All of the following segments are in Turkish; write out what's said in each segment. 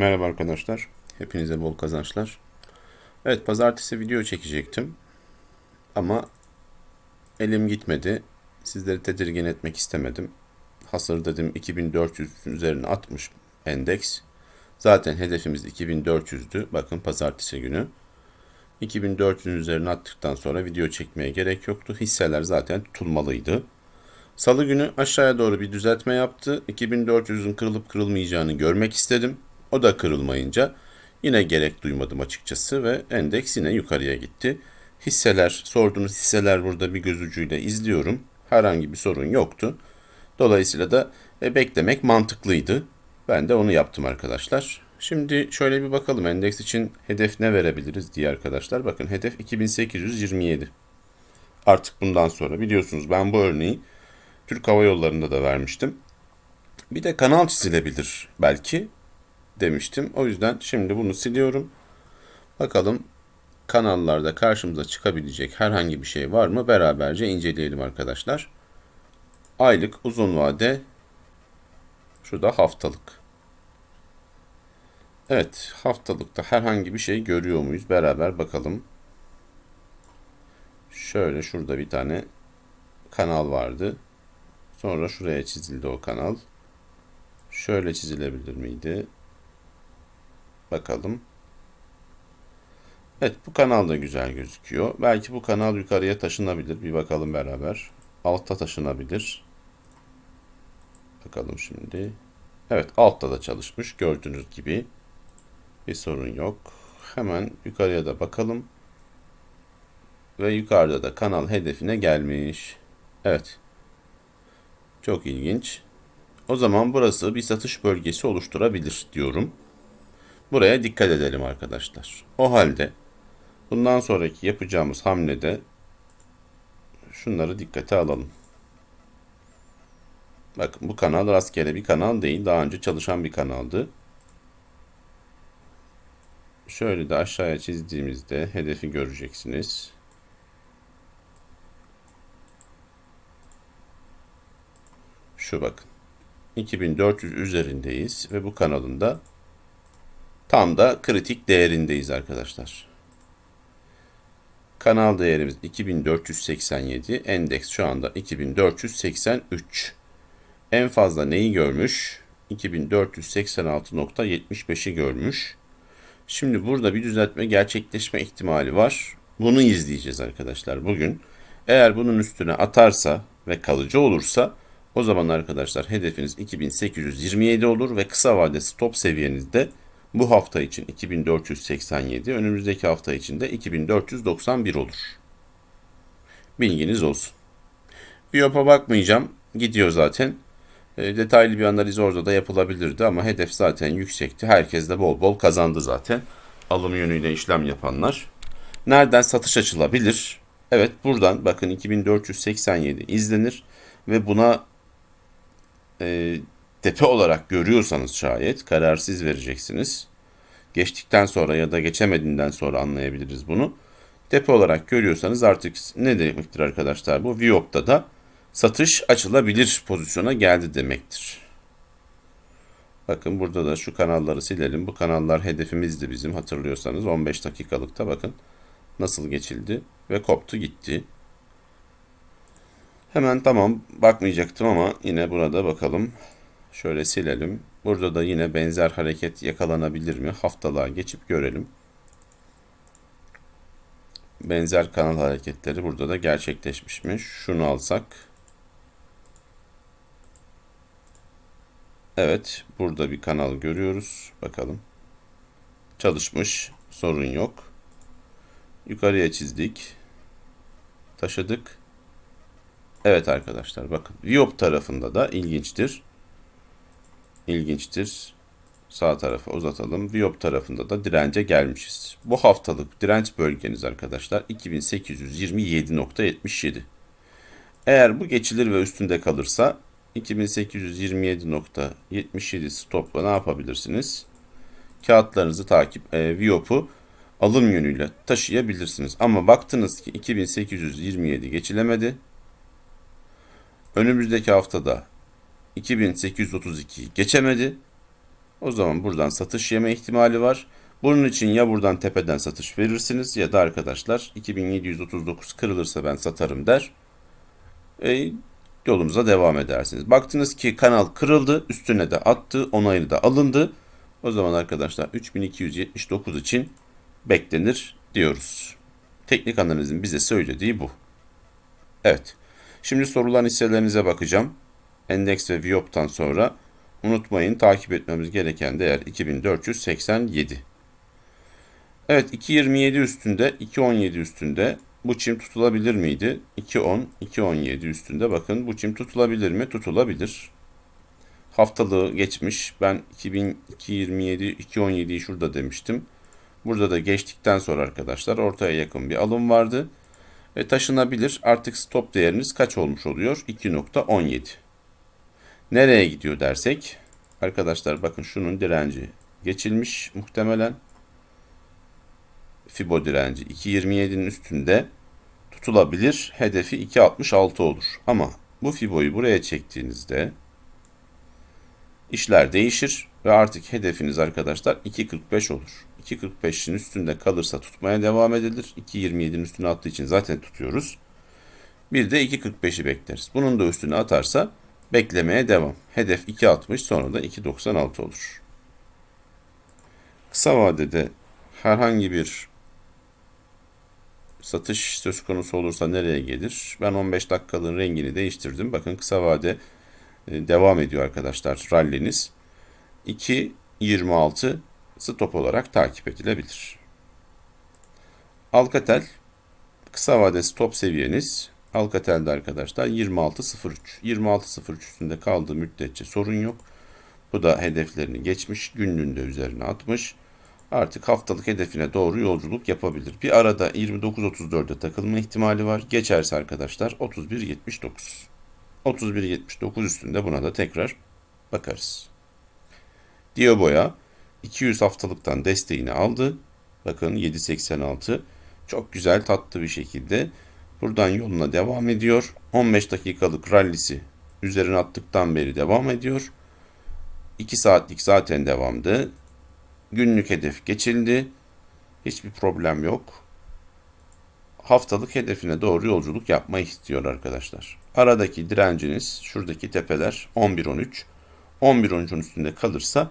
Merhaba arkadaşlar. Hepinize bol kazançlar. Evet pazartesi video çekecektim. Ama elim gitmedi. Sizleri tedirgin etmek istemedim. Hasır dedim 2400'ün üzerine atmış endeks. Zaten hedefimiz 2400'dü. Bakın pazartesi günü. 2400'ün üzerine attıktan sonra video çekmeye gerek yoktu. Hisseler zaten tutulmalıydı. Salı günü aşağıya doğru bir düzeltme yaptı. 2400'ün kırılıp kırılmayacağını görmek istedim. O da kırılmayınca yine gerek duymadım açıkçası ve endeks yine yukarıya gitti. Hisseler, sorduğunuz hisseler burada bir göz ucuyla izliyorum. Herhangi bir sorun yoktu. Dolayısıyla da e, beklemek mantıklıydı. Ben de onu yaptım arkadaşlar. Şimdi şöyle bir bakalım endeks için hedef ne verebiliriz diye arkadaşlar. Bakın hedef 2827. Artık bundan sonra biliyorsunuz ben bu örneği Türk Hava Yolları'nda da vermiştim. Bir de kanal çizilebilir belki demiştim. O yüzden şimdi bunu siliyorum. Bakalım kanallarda karşımıza çıkabilecek herhangi bir şey var mı? Beraberce inceleyelim arkadaşlar. Aylık, uzun vade, şurada haftalık. Evet, haftalıkta herhangi bir şey görüyor muyuz? Beraber bakalım. Şöyle şurada bir tane kanal vardı. Sonra şuraya çizildi o kanal. Şöyle çizilebilir miydi? Bakalım. Evet bu kanal da güzel gözüküyor. Belki bu kanal yukarıya taşınabilir. Bir bakalım beraber. Altta taşınabilir. Bakalım şimdi. Evet altta da çalışmış. Gördüğünüz gibi. Bir sorun yok. Hemen yukarıya da bakalım. Ve yukarıda da kanal hedefine gelmiş. Evet. Çok ilginç. O zaman burası bir satış bölgesi oluşturabilir diyorum. Buraya dikkat edelim arkadaşlar. O halde bundan sonraki yapacağımız hamlede şunları dikkate alalım. Bakın bu kanal rastgele bir kanal değil. Daha önce çalışan bir kanaldı. Şöyle de aşağıya çizdiğimizde hedefi göreceksiniz. Şu bakın. 2400 üzerindeyiz ve bu kanalında tam da kritik değerindeyiz arkadaşlar. Kanal değerimiz 2487, endeks şu anda 2483. En fazla neyi görmüş? 2486.75'i görmüş. Şimdi burada bir düzeltme gerçekleşme ihtimali var. Bunu izleyeceğiz arkadaşlar bugün. Eğer bunun üstüne atarsa ve kalıcı olursa o zaman arkadaşlar hedefiniz 2827 olur ve kısa vade stop seviyenizde bu hafta için 2487, önümüzdeki hafta için de 2491 olur. Bilginiz olsun. Biyop'a bakmayacağım. Gidiyor zaten. E, detaylı bir analiz orada da yapılabilirdi ama hedef zaten yüksekti. Herkes de bol bol kazandı zaten. Alım yönüyle işlem yapanlar. Nereden satış açılabilir? Evet buradan bakın 2487 izlenir ve buna e, tepe olarak görüyorsanız şayet kararsız vereceksiniz. Geçtikten sonra ya da geçemediğinden sonra anlayabiliriz bunu. Tepe olarak görüyorsanız artık ne demektir arkadaşlar bu? Viop'ta da satış açılabilir pozisyona geldi demektir. Bakın burada da şu kanalları silelim. Bu kanallar hedefimizdi bizim hatırlıyorsanız 15 dakikalıkta bakın nasıl geçildi ve koptu gitti. Hemen tamam bakmayacaktım ama yine burada bakalım. Şöyle silelim. Burada da yine benzer hareket yakalanabilir mi? Haftalığa geçip görelim. Benzer kanal hareketleri burada da gerçekleşmiş mi? Şunu alsak. Evet, burada bir kanal görüyoruz. Bakalım. Çalışmış, sorun yok. Yukarıya çizdik. Taşıdık. Evet arkadaşlar bakın. Viop tarafında da ilginçtir ilginçtir. Sağ tarafa uzatalım. Viyop tarafında da dirence gelmişiz. Bu haftalık direnç bölgeniz arkadaşlar 2827.77. Eğer bu geçilir ve üstünde kalırsa 2827.77 stopla ne yapabilirsiniz? Kağıtlarınızı takip e, Viyop'u alım yönüyle taşıyabilirsiniz. Ama baktınız ki 2827 geçilemedi. Önümüzdeki haftada 2832 geçemedi. O zaman buradan satış yeme ihtimali var. Bunun için ya buradan tepeden satış verirsiniz ya da arkadaşlar 2739 kırılırsa ben satarım der. E, yolunuza devam edersiniz. Baktınız ki kanal kırıldı, üstüne de attı, onayını da alındı. O zaman arkadaşlar 3279 için beklenir diyoruz. Teknik analizin bize söylediği bu. Evet. Şimdi sorulan hisselerinize bakacağım. Endeks ve Viyop'tan sonra unutmayın takip etmemiz gereken değer 2487. Evet 2.27 üstünde, 2.17 üstünde bu çim tutulabilir miydi? 2.10, 2.17 üstünde bakın bu çim tutulabilir mi? Tutulabilir. Haftalığı geçmiş. Ben 2027 2.17'yi şurada demiştim. Burada da geçtikten sonra arkadaşlar ortaya yakın bir alım vardı. Ve taşınabilir. Artık stop değeriniz kaç olmuş oluyor? 2.17. Nereye gidiyor dersek? Arkadaşlar bakın şunun direnci geçilmiş muhtemelen. Fibo direnci 2.27'nin üstünde tutulabilir. Hedefi 2.66 olur. Ama bu Fibo'yu buraya çektiğinizde işler değişir ve artık hedefiniz arkadaşlar 2.45 olur. 2.45'in üstünde kalırsa tutmaya devam edilir. 2.27'nin üstüne attığı için zaten tutuyoruz. Bir de 2.45'i bekleriz. Bunun da üstüne atarsa beklemeye devam. Hedef 2.60 sonra da 2.96 olur. Kısa vadede herhangi bir satış söz konusu olursa nereye gelir? Ben 15 dakikalığın rengini değiştirdim. Bakın kısa vade e, devam ediyor arkadaşlar ralliniz. 2.26 stop olarak takip edilebilir. Alcatel kısa vade stop seviyeniz Alcatel'de arkadaşlar 26.03. 26.03 üstünde kaldığı müddetçe sorun yok. Bu da hedeflerini geçmiş. Günlüğünde üzerine atmış. Artık haftalık hedefine doğru yolculuk yapabilir. Bir arada 29.34'e takılma ihtimali var. Geçerse arkadaşlar 31.79. 31.79 üstünde buna da tekrar bakarız. Dioboya 200 haftalıktan desteğini aldı. Bakın 7.86 çok güzel tatlı bir şekilde buradan yoluna devam ediyor. 15 dakikalık rallisi üzerine attıktan beri devam ediyor. 2 saatlik zaten devamdı. Günlük hedef geçildi. Hiçbir problem yok. Haftalık hedefine doğru yolculuk yapmayı istiyor arkadaşlar. Aradaki direnciniz şuradaki tepeler 11-13. 11-13'ün üstünde kalırsa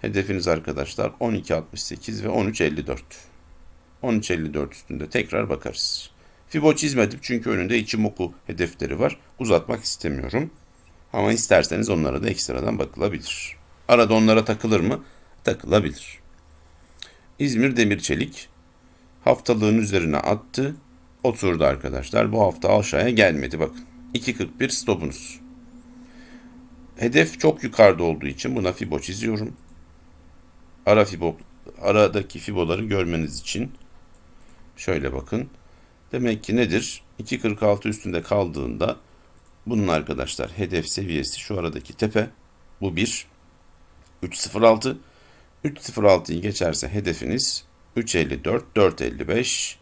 hedefiniz arkadaşlar 12.68 ve 13.54. 13.54 üstünde tekrar bakarız. Fibo çizmedim çünkü önünde Ichimoku hedefleri var. Uzatmak istemiyorum. Ama isterseniz onlara da ekstradan bakılabilir. Arada onlara takılır mı? Takılabilir. İzmir Demir Çelik haftalığın üzerine attı. Oturdu arkadaşlar. Bu hafta aşağıya gelmedi bakın. 2.41 stopunuz. Hedef çok yukarıda olduğu için buna fibo çiziyorum. Ara fibo aradaki fiboları görmeniz için şöyle bakın. Demek ki nedir? 2.46 üstünde kaldığında bunun arkadaşlar hedef seviyesi şu aradaki tepe. Bu 1. 3.06 3.06'yı geçerse hedefiniz 3.54, 4.55,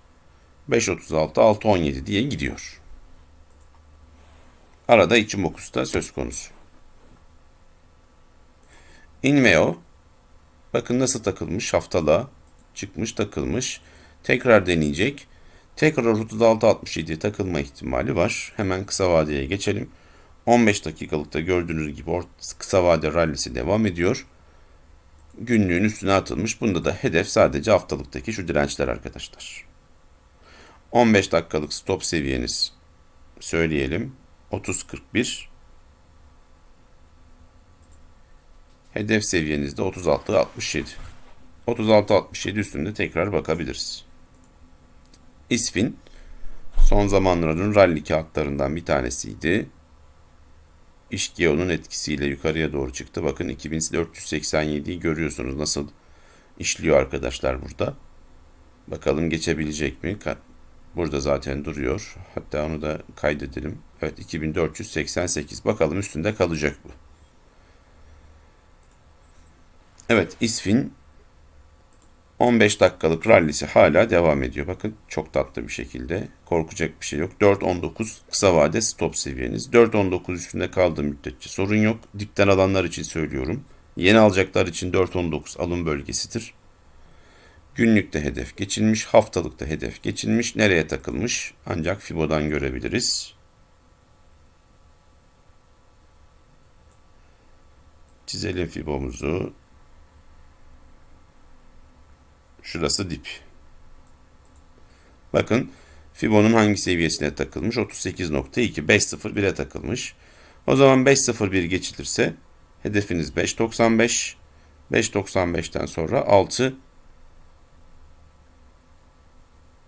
5.36, 6.17 diye gidiyor. Arada içim okusta söz konusu. Inmeo bakın nasıl takılmış haftalığa çıkmış takılmış. Tekrar deneyecek. Tekrar 36.67'ye takılma ihtimali var. Hemen kısa vadeye geçelim. 15 dakikalıkta gördüğünüz gibi kısa vade rallisi devam ediyor günlüğün üstüne atılmış. Bunda da hedef sadece haftalıktaki şu dirençler arkadaşlar. 15 dakikalık stop seviyeniz söyleyelim. 30-41. Hedef seviyenizde 36-67. 36-67 üstünde tekrar bakabiliriz. İsfin son zamanların rally kağıtlarından bir tanesiydi. İşgeo'nun etkisiyle yukarıya doğru çıktı. Bakın 2487'yi görüyorsunuz nasıl işliyor arkadaşlar burada. Bakalım geçebilecek mi? Burada zaten duruyor. Hatta onu da kaydedelim. Evet 2488. Bakalım üstünde kalacak bu. Evet İsfin 15 dakikalık rallisi hala devam ediyor. Bakın çok tatlı bir şekilde. Korkacak bir şey yok. 4.19 kısa vade stop seviyeniz. 4.19 üstünde kaldığı müddetçe sorun yok. Dipten alanlar için söylüyorum. Yeni alacaklar için 4.19 alım bölgesidir. Günlükte hedef geçilmiş, haftalıkta hedef geçilmiş. Nereye takılmış? Ancak Fibo'dan görebiliriz. Çizelim Fibo'muzu. Şurası dip. Bakın Fibo'nun hangi seviyesine takılmış? 38.2, 5.01'e takılmış. O zaman 5.01 geçilirse hedefiniz 5.95. 5.95'ten sonra 6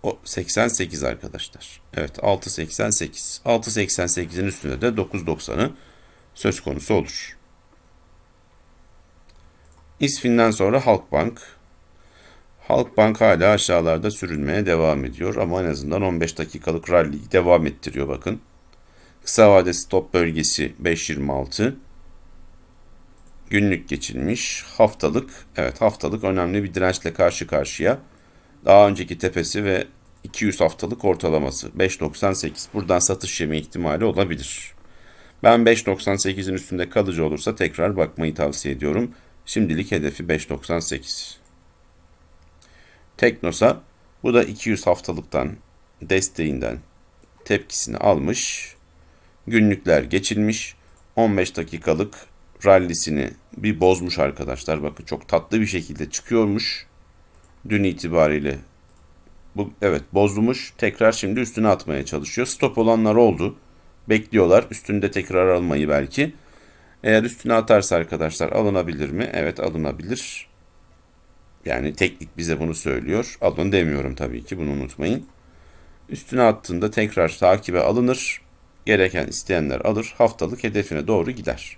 o 88 arkadaşlar. Evet 6.88. 6.88'in üstünde de 9.90'ı söz konusu olur. İsfin'den sonra Halkbank. Halkbank hala aşağılarda sürünmeye devam ediyor ama en azından 15 dakikalık rally devam ettiriyor bakın. Kısa vade stop bölgesi 5.26. Günlük geçilmiş. Haftalık, evet haftalık önemli bir dirençle karşı karşıya. Daha önceki tepesi ve 200 haftalık ortalaması 5.98. Buradan satış yeme ihtimali olabilir. Ben 5.98'in üstünde kalıcı olursa tekrar bakmayı tavsiye ediyorum. Şimdilik hedefi 5.98. Teknosa bu da 200 haftalıktan desteğinden tepkisini almış. Günlükler geçilmiş. 15 dakikalık rallisini bir bozmuş arkadaşlar. Bakın çok tatlı bir şekilde çıkıyormuş. Dün itibariyle bu evet bozulmuş. Tekrar şimdi üstüne atmaya çalışıyor. Stop olanlar oldu. Bekliyorlar. Üstünde tekrar almayı belki. Eğer üstüne atarsa arkadaşlar alınabilir mi? Evet alınabilir. Yani teknik bize bunu söylüyor. Alın demiyorum tabii ki bunu unutmayın. Üstüne attığında tekrar takibe alınır. Gereken isteyenler alır. Haftalık hedefine doğru gider.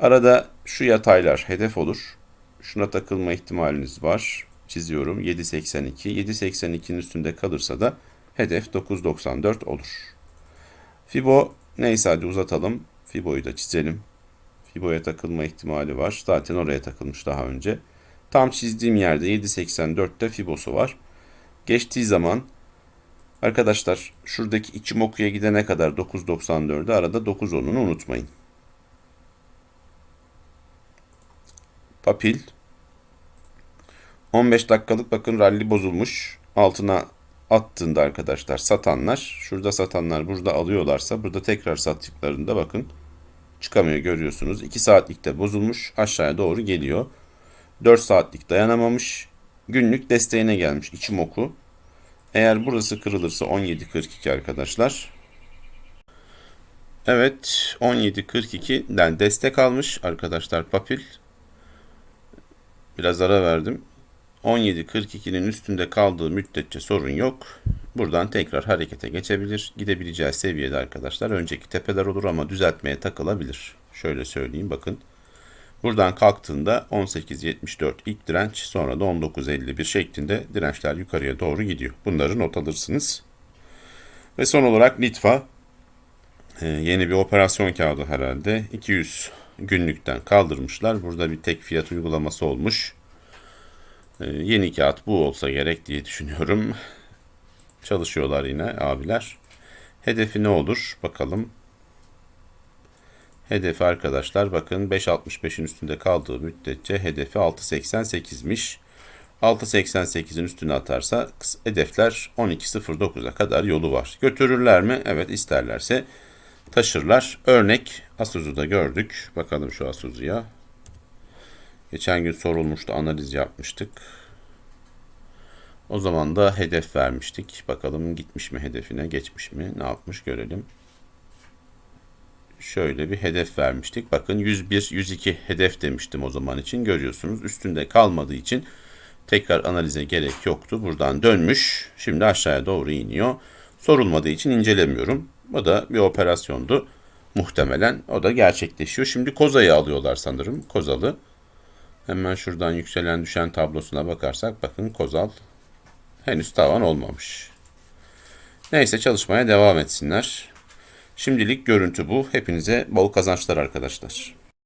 Arada şu yataylar hedef olur. Şuna takılma ihtimaliniz var. Çiziyorum 7.82. 7.82'nin üstünde kalırsa da hedef 9.94 olur. Fibo neyse hadi uzatalım. Fibo'yu da çizelim. Fibo'ya takılma ihtimali var. Zaten oraya takılmış daha önce. Tam çizdiğim yerde 7.84'te Fibo'su var. Geçtiği zaman arkadaşlar şuradaki Ichimoku'ya gidene kadar 9.94'ü arada 9.10'unu unutmayın. Papil 15 dakikalık bakın rally bozulmuş. Altına attığında arkadaşlar satanlar şurada satanlar burada alıyorlarsa burada tekrar sattıklarında bakın çıkamıyor görüyorsunuz. 2 saatlikte bozulmuş aşağıya doğru geliyor. 4 saatlik dayanamamış. Günlük desteğine gelmiş içim oku. Eğer burası kırılırsa 17.42 arkadaşlar. Evet 17.42'den destek almış arkadaşlar Papil. Biraz ara verdim. 17.42'nin üstünde kaldığı müddetçe sorun yok. Buradan tekrar harekete geçebilir. Gidebileceği seviyede arkadaşlar önceki tepeler olur ama düzeltmeye takılabilir. Şöyle söyleyeyim bakın. Buradan kalktığında 18.74 ilk direnç sonra da 19.51 şeklinde dirençler yukarıya doğru gidiyor. Bunları not alırsınız. Ve son olarak Litva e, yeni bir operasyon kağıdı herhalde 200 günlükten kaldırmışlar. Burada bir tek fiyat uygulaması olmuş. E, yeni kağıt bu olsa gerek diye düşünüyorum. Çalışıyorlar yine abiler. Hedefi ne olur bakalım. Hedefi arkadaşlar bakın 5.65'in üstünde kaldığı müddetçe hedefi 6.88'miş. 6.88'in üstüne atarsa hedefler 12.09'a kadar yolu var. Götürürler mi? Evet isterlerse taşırlar. Örnek Asuzu'da gördük. Bakalım şu Asuzu'ya. Geçen gün sorulmuştu analiz yapmıştık. O zaman da hedef vermiştik. Bakalım gitmiş mi hedefine geçmiş mi ne yapmış görelim şöyle bir hedef vermiştik. Bakın 101, 102 hedef demiştim o zaman için. Görüyorsunuz üstünde kalmadığı için tekrar analize gerek yoktu. Buradan dönmüş. Şimdi aşağıya doğru iniyor. Sorulmadığı için incelemiyorum. O da bir operasyondu. Muhtemelen o da gerçekleşiyor. Şimdi Koza'yı alıyorlar sanırım. Kozalı. Hemen şuradan yükselen düşen tablosuna bakarsak bakın Kozal henüz tavan olmamış. Neyse çalışmaya devam etsinler. Şimdilik görüntü bu. Hepinize bol kazançlar arkadaşlar.